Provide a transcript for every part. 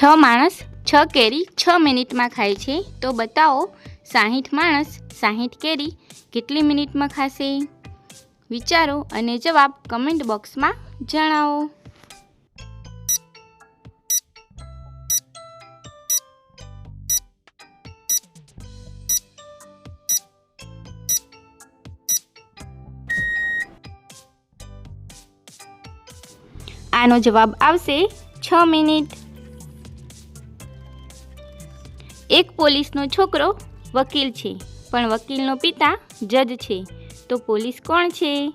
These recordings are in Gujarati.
છ માણસ છ કેરી છ મિનિટમાં ખાય છે. તો બતાવો, સાહીઠ માણસ સાહીઠ કેરી કેટલી મિનિટમાં ખાશે? વિચારો અને જવાબ કમેન્ટ બોક્સમાં જણાવો. આનો જવાબ આવશે, છ મિનિટ. એક પોલીસનો છોકરો વકીલ છે, પણ વકીલનો પિતા જજ છે. તો પોલીસ કોણ છે?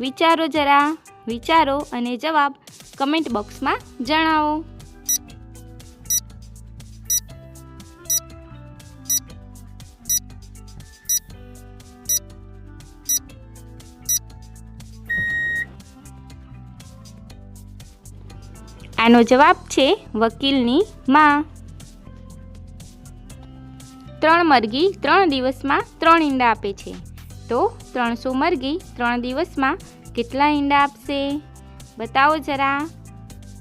વિચારો જરા, વિચારો અને જવાબ કમેન્ટ બોક્સમાં જણાવો. આનો જવાબ છે વકીલની માં. ત્રણ મરઘી ત્રણ દિવસમાં ત્રણ ઈંડા આપે છે. તો ત્રણસો મરઘી ત્રણ દિવસમાં કેટલા ઈંડા આપશે? બતાવો જરા.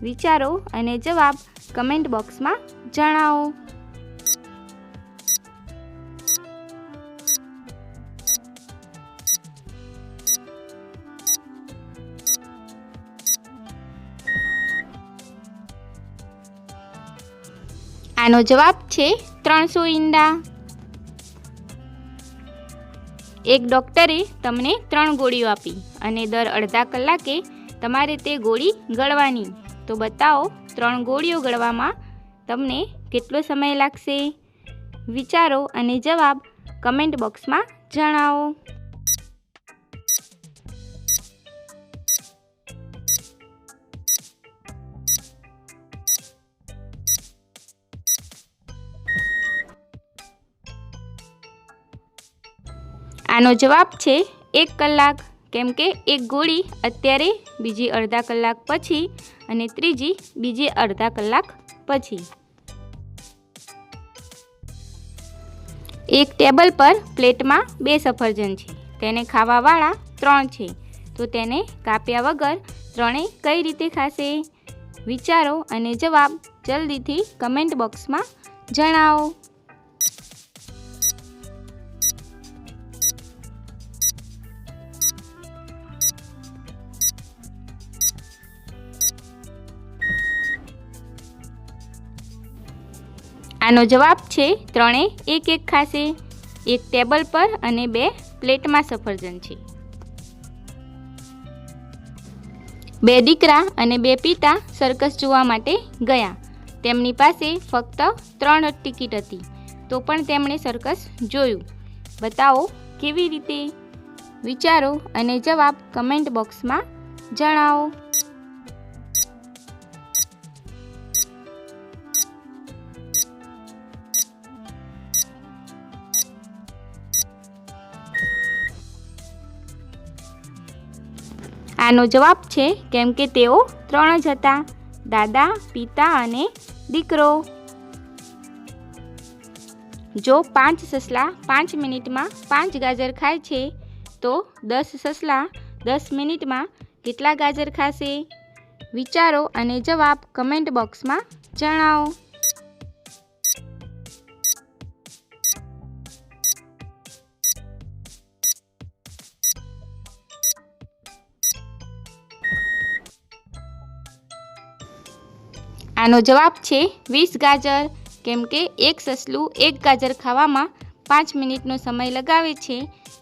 વિચારો અને જવાબ કમેન્ટ બોક્સમાં જણાવો. આનો જવાબ છે ત્રણસો ઈંડા. એક ડૉક્ટરે તમને ત્રણ ગોળીઓ આપી અને દર અડધા કલાકે તમારે તે ગોળી ગળવાની. તો બતાવો, ત્રણ ગોળીઓ ગળવામાં તમને કેટલો સમય લાગશે? વિચારો અને જવાબ કમેન્ટ બોક્સમાં જણાવો. આનો જવાબ છે એક કલાક. કેમ કે એક ગોળી, અત્યારે બીજી અડધા કલાક પછી અને ત્રીજી બીજી અડધા કલાક પછી. એક ટેબલ પર પ્લેટમાં બે સફરજન છે. તેને ખાવાવાળા ત્રણ છે. તો તેને કાપ્યા વગર ત્રણેય કઈ રીતે ખાશે? વિચારો અને જવાબ જલ્દીથી કમેન્ટ બોક્સમાં જણાવો. આનો જવાબ છે ત્રણે એક એક ખાશે એક ટેબલ પર અને બે પ્લેટમાં સફરજન છે. બે દીકરા અને બે પિતા સર્કસ જોવા માટે ગયા. તેમની પાસે ફક્ત ત્રણ ટિકિટ હતી, તો પણ તેમણે સર્કસ જોયું. બતાવો કેવી રીતે? વિચારો અને જવાબ કમેન્ટ બોક્સમાં જણાવો. આનો જવાબ છે કેમ કે તેઓ ત્રણ જ હતા. દાદા, પિતા અને દીકરો. જો પાંચ સસલા પાંચ મિનિટમાં પાંચ ગાજર ખાય છે, તો દસ સસલા દસ મિનિટમાં કેટલા ગાજર ખાશે? વિચારો અને જવાબ કમેન્ટ બોક્સમાં જણાવો. આનો જવાબ છે વીસ ગાજર. કેમ કે એક સસલું એક ગાજર ખાવામાં પાંચ મિનિટનો સમય લગાવે છે,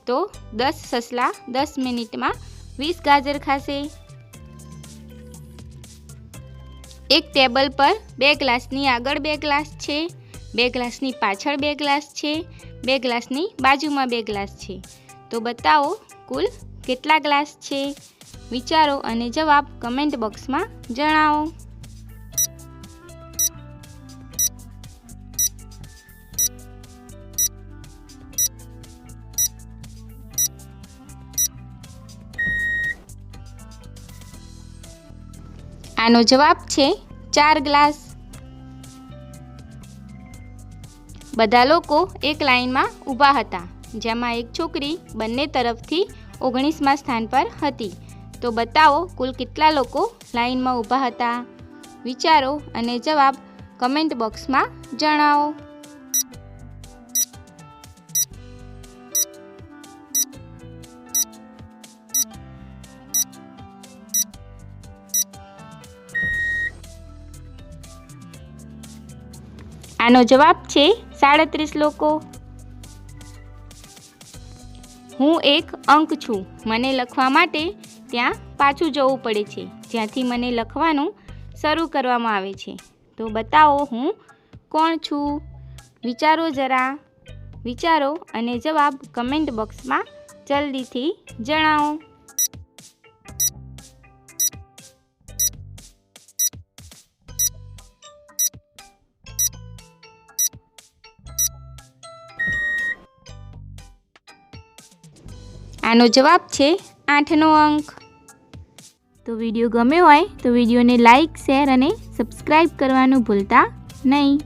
તો દસ સસલા દસ મિનિટમાં વીસ ગાજર ખાશે. એક ટેબલ પર બે ગ્લાસની આગળ બે ગ્લાસ છે, બે ગ્લાસની પાછળ બે ગ્લાસ છે, બે ગ્લાસની બાજુમાં બે ગ્લાસ છે. તો બતાવો કુલ કેટલા ગ્લાસ છે? વિચારો અને જવાબ કમેન્ટ બોક્સમાં જણાવો. આનો જવાબ છે ચાર ગ્લાસ. બધા લોકો એક લાઈનમાં ઊભા હતા, જેમાં એક છોકરી બંને તરફથી ઓગણીસમા સ્થાન પર હતી. તો બતાવો કુલ કેટલા લોકો લાઇનમાં ઊભા હતા? વિચારો અને જવાબ કમેન્ટ બોક્સમાં જણાવો. આનો જવાબ છે સાડત્રીસ લોકો. હું એક અંક છું. મને લખવા માટે ત્યાં પાછું જવું પડે છે. જ્યાંથી મને લખવાનું શરૂ કરવામાં આવે છે. તો બતાવો હું કોણ છું? વિચારો જરા. વિચારો અને જવાબ કમેન્ટ બોક્સમાં જલ્દીથી જણાવો. આનો જવાબ છે આઠનો અંક. તો વીડિયો ગમ્યો હોય તો વિડીયોને લાઇક શેર અને સબસ્ક્રાઈબ કરવાનું ભૂલતા નહીં.